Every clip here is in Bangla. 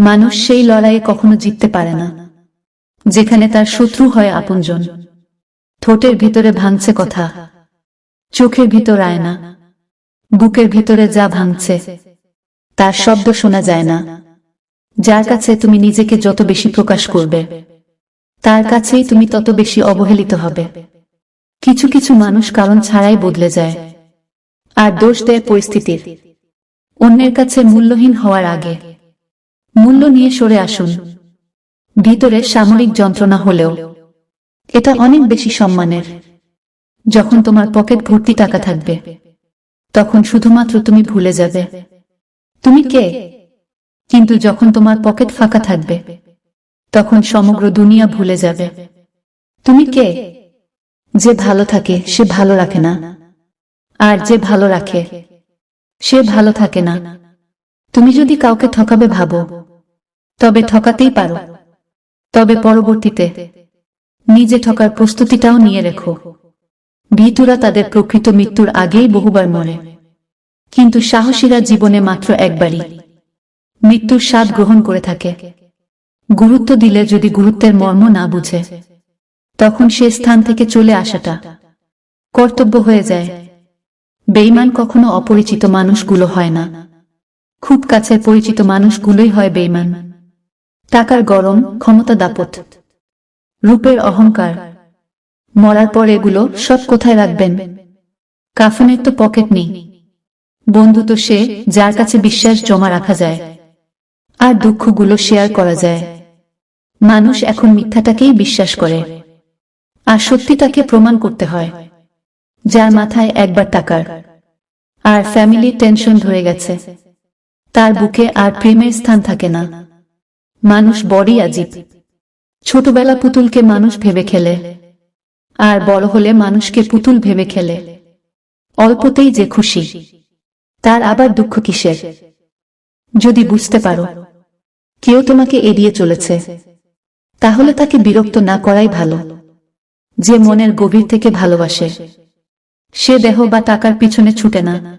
মানুষ সেই লড়াইয়ে কখনো জিততে পারে না, যেখানে তার শত্রু হয় আপনজন। ঠোঁটের ভিতরে ভাঙছে কথা, চোখের ভিতর আয়না, বুকের ভিতরে যা ভাঙছে, তার শব্দ শোনা যায় না। যার কাছে তুমি নিজেকে যত বেশি প্রকাশ করবে, তার কাছেই তুমি তত বেশি অবহেলিত হবে। কিছু কিছু মানুষ কারণ ছাড়াই বদলে যায়, আর দোষ দেয় পরিস্থিতির। অন্যের কাছে মূল্যহীন হওয়ার আগে। মূল্য নিয়ে সরে আসুন। ভিতরে সামরিক যন্ত্রণা হলেও এটা অনেক বেশি সম্মানের। যখন তোমার পকেট ভর্তি টাকা থাকবে, তখন শুধুমাত্র তুমি ভুলে যাবে। তুমি কে? কিন্তু যখন তোমার পকেট ফাঁকা থাকবে, তখন সমগ্র দুনিয়া ভুলে যাবে। তুমি কে? যে ভালো থাকে, সে ভালো রাখে না। আর যে ভালো রাখে, সে ভালো থাকে না। তুমি যদি কাউকে ঠকাবে ভাবো তবে ঠকাতেই পারো। তবে পরবর্তীতে নিজে ঠকার প্রস্তুতিটাও নিয়ে রেখো। ভীতুরা তাদের প্রকৃত মৃত্যুর আগেই বহুবার মরে। কিন্তু সাহসীরা জীবনে মাত্র একবারই মৃত্যুর স্বাদ গ্রহণ করে থাকে। গুরুত্ব দিলে যদি গুরুত্বের মর্ম না বুঝে, তখন সে স্থান থেকে চলে আসাটা কর্তব্য হয়ে যায়। বেইমান কখনো অপরিচিত মানুষগুলো হয় না। খুব কাছের পরিচিত মানুষগুলোই হয় বেইমান টাকার গরম, ক্ষমতা দাপট। রূপের অহংকার। মরার পর এগুলো সব কোথায় রাখবেন? কাফনের তো পকেট নেই। বন্ধু তো সে যার কাছে বিশ্বাস জমা রাখা যায়। আর দুঃখগুলো শেয়ার করা যায়। মানুষ এখন মিথ্যাটাকেই বিশ্বাস করে। আর সত্যিটাকে প্রমাণ করতে হয়। যার মাথায় একবার টাকার। আর ফ্যামিলির টেনশন ধরে গেছে। তার বুকে আর প্রেমের স্থান থাকে না। মানুষ বড়ই আজীব। ছোটবেলা পুতুলকে মানুষ ভেবে খেলে। আর বড় হলে মানুষকে পুতুল ভেবে খেলে। অল্পতেই যে খুশি। তার আবার দুঃখ কিসের? যদি বুঝতে পারো। কেউ তোমাকে এড়িয়ে চলেছে। তাহলে তাকে বিরক্ত না করাই ভালো। যে মনের গভীর থেকে ভালোবাসে। সে দেহ বা টাকার পিছনে ছুটে না।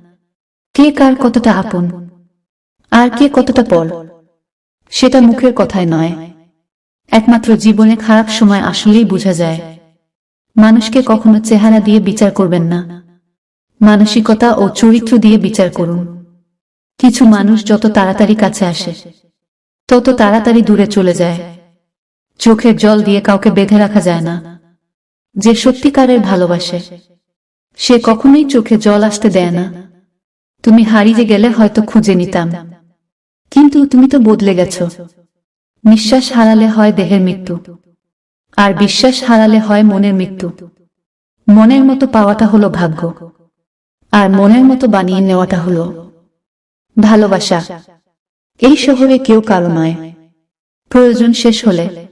কে কার কতটা আপন। আর কে কতটা পর সেটা মুখের কথায় নয়। একমাত্র জীবনে খারাপ সময় আসলেই বোঝা যায়। মানুষকে কখনো চেহারা দিয়ে বিচার করবেন না। মানসিকতা ও চরিত্র দিয়ে বিচার করুন। কিছু মানুষ যত তাড়াতাড়ি কাছে আসে, তত তাড়াতাড়ি দূরে চলে যায়। চোখের জল দিয়ে কাউকে বেঁধে রাখা যায় না। যে সত্যিকারের ভালোবাসে, সে কখনোই চোখে জল আসতে দেয় না। তুমি হারিয়ে গেলে হয়তো খুঁজে নিতাম। কিন্তু তুমি তো বদলে গেছো। নিঃশ্বাস হারালে হয় দেহের মৃত্যু। আর বিশ্বাস হারালে হয় মনের মৃত্যু। মনের মতো পাওয়াটা হলো ভাগ্য। আর মনের মতো বানিয়ে নেওয়াটা হলো ভালোবাসা। এই শহরে কেউ কারও নয়। প্রয়োজন শেষ হলে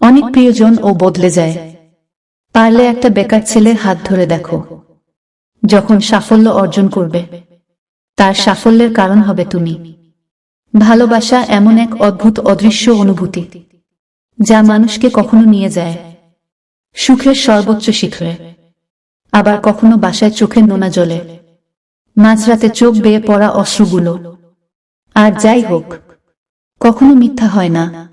অনেক প্রিয়জন ও বদলে যায়। পারলে একটা বেকার ছেলের হাত ধরে দেখো। যখন সাফল্য অর্জন করবে, তার সাফল্যের কারণ হবে তুমি। ভালোবাসা এমন এক অদ্ভুত অদৃশ্য অনুভূতি, যা মানুষকে কখনো নিয়ে যায় সুখের সর্বোচ্চ শিখরে, আবার কখনো বাসায় চোখের নোনা জলে, মাঝরাতে চোখ বেয়ে পড়া অশ্রুগুলো। আর যাই হোক, কখনো মিথ্যা হয় না।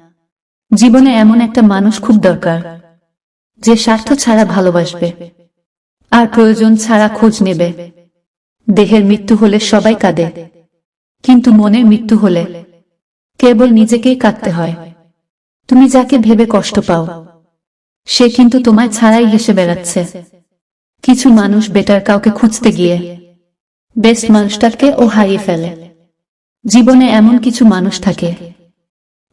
জীবনে এমন একটা মানুষ খুব দরকার, যে স্বার্থ ছাড়া ভালোবাসবে, আর প্রয়োজন ছাড়া খোঁজ নেবে। দেহের মৃত্যু হলে সবাই কাঁদে। কিন্তু মনের মৃত্যু হলে কেবল নিজেকেই কাঁদতে হয়। তুমি যাকে ভেবে কষ্ট পাও, সে কিন্তু তোমায় ছাড়াই হেসে বেড়াচ্ছে। কিছু মানুষ বেটার কাউকে খুঁজতে গিয়ে বেস্ট মানুষটাকে ও হারিয়ে ফেলে। জীবনে এমন কিছু মানুষ থাকে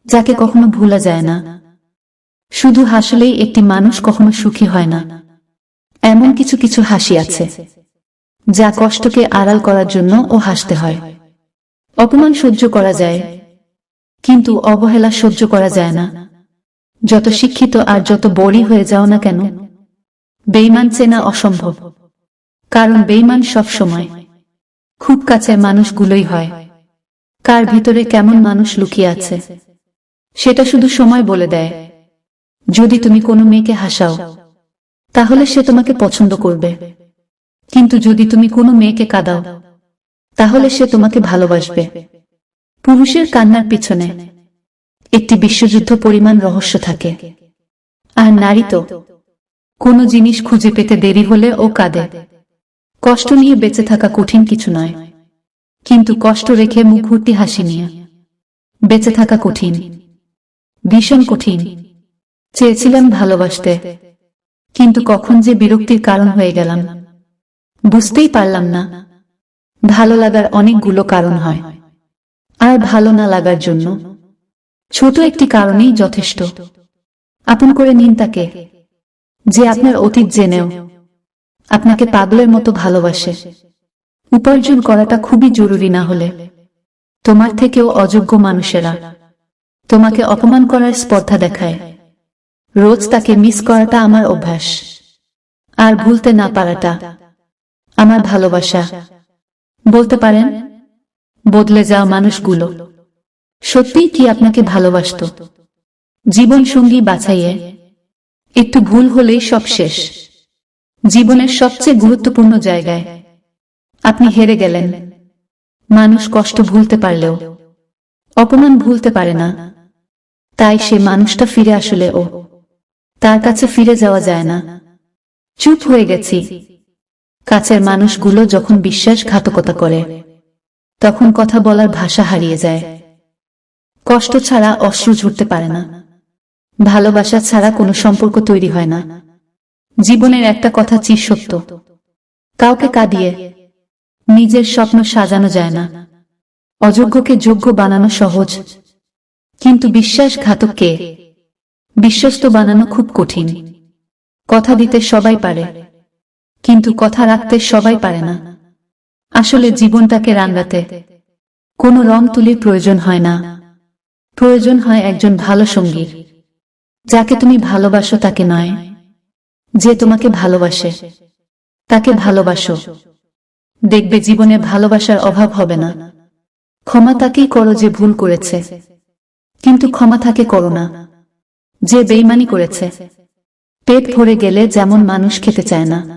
যাকে কখনো ভুলা যায় না। শুধু হাসলেই একটি মানুষ কখনো সুখী হয় না। এমন কিছু কিছু হাসি আছে, যা কষ্টকে আড়াল করার জন্য ও হাসতে হয়। অপমান সহ্য করা যায়। কিন্তু অবহেলা সহ্য করা যায় না। যত শিক্ষিত আর যত বড়ি হয়ে যাও না কেন বেইমান চেনা অসম্ভব। কারণ বেইমান সব সময় খুব কাছের মানুষগুলোই হয়। কার ভিতরে কেমন মানুষ লুকিয়ে আছে, সেটা শুধু সময় বলে দেয়। যদি তুমি কোনো মেয়েকে হাসাও, তাহলে সে তোমাকে পছন্দ করবে। কিন্তু যদি তুমি কোনো মেয়েকে কাঁদাও তাহলে সে তোমাকে ভালোবাসবে। পুরুষের কান্নার পিছনে একটি বিশ্বযুদ্ধ পরিমাণ রহস্য থাকে। আর নারী তো কোনো জিনিস খুঁজে পেতে দেরি হলে ও কাঁদে। কষ্ট নিয়ে বেঁচে থাকা কঠিন কিছু নয়। কিন্তু কষ্ট রেখে মুখভর্তি হাসি নিয়ে। বেঁচে থাকা কঠিন, ভীষণ কঠিন। চেয়েছিলাম ভালোবাসতে। কিন্তু কখন যে বিরক্তির কারণ হয়ে গেলাম, বুঝতেই পারলাম না। ভালো লাগার অনেকগুলো কারণ হয়। আর ভালো না লাগার জন্য ছোট একটি কারণেই যথেষ্ট। আপন করে নিন তাকে, যে আপনার অতীত জেনেও আপনাকে পাগলের মতো ভালোবাসে। উপার্জন করাটা খুবই জরুরি না হলে তোমার থেকেও অযোগ্য মানুষেরা তোমাকে অপমান করার স্পর্ধা দেখায়। রোজ তাকে মিস করাটা আমার অভ্যাস। আর ভুলতে না পারাটা আমার ভালোবাসা। বলতে পারেন, বদলে যাওয়া মানুষগুলো। সত্যিই কি আপনাকে ভালোবাসতো? জীবন সঙ্গী বাছাইয়ে। একটু ভুল হলেই সব শেষ। জীবনের সবচেয়ে গুরুত্বপূর্ণ জায়গায়। আপনি হেরে গেলেন। মানুষ কষ্ট ভুলতে পারলেও। অপমান ভুলতে পারে না। তাই সে মানুষটা ফিরে আসলে ও। তার কাছে ফিরে যাওয়া যায় না। চুপ হয়ে গেছি। কাছের মানুষগুলো যখন বিশ্বাসঘাতকতা করে, তখন কথা বলার ভাষা হারিয়ে যায়। কষ্ট ছাড়া অশ্রু ঝরতে পারে না। ভালোবাসা ছাড়া কোনো সম্পর্ক তৈরি হয় না। জীবনের একটা কথা চির সত্য। কাউকে কাঁদিয়ে নিজের স্বপ্ন সাজানো যায় না। অযোগ্যকে যোগ্য বানানো সহজ। কিন্তু বিশ্বাসঘাতককে বিশ্বস্ত বানানো খুব কঠিন। কথা দিতে সবাই পারে। কিন্তু কথা রাখতে সবাই পারে না। আসলে জীবনটাকে রাঙাতে কোনো রং তুলির প্রয়োজন হয় না। প্রয়োজন হয় একজন ভালো সঙ্গী যাকে তুমি ভালোবাসো তাকে নয়, যে তোমাকে ভালোবাসে, তাকে ভালোবাসো। দেখবে জীবনে ভালোবাসার অভাব হবে না। ক্ষমা তাকেই করো যে ভুল করেছে, কিন্তু ক্ষমা থাকে করো না, যে বেইমানি করেছে। পেট ভরে গেলে যেমন মানুষ খেতে চায় না।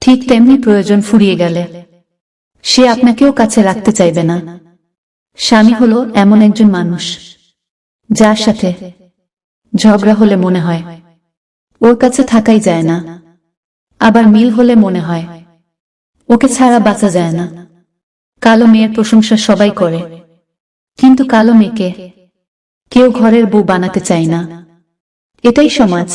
ঠিক তেমনি প্রয়োজন ফুরিয়ে গেলে। সে আপনাকেও কাছে রাখতে চাইবে না। স্বামী হলো এমন একজন মানুষ, যার সাথে ঝগড়া হলে মনে হয়, ওর কাছে থাকাই যায় না। আবার মিল হলে মনে হয়, ওকে ছাড়া বাঁচা যায় না। কালো মেয়ের প্রশংসা সবাই করে। কিন্তু কালো মেয়েকে কেউ ঘরের বউ বানাতে চায় না। এটাই সমাজ।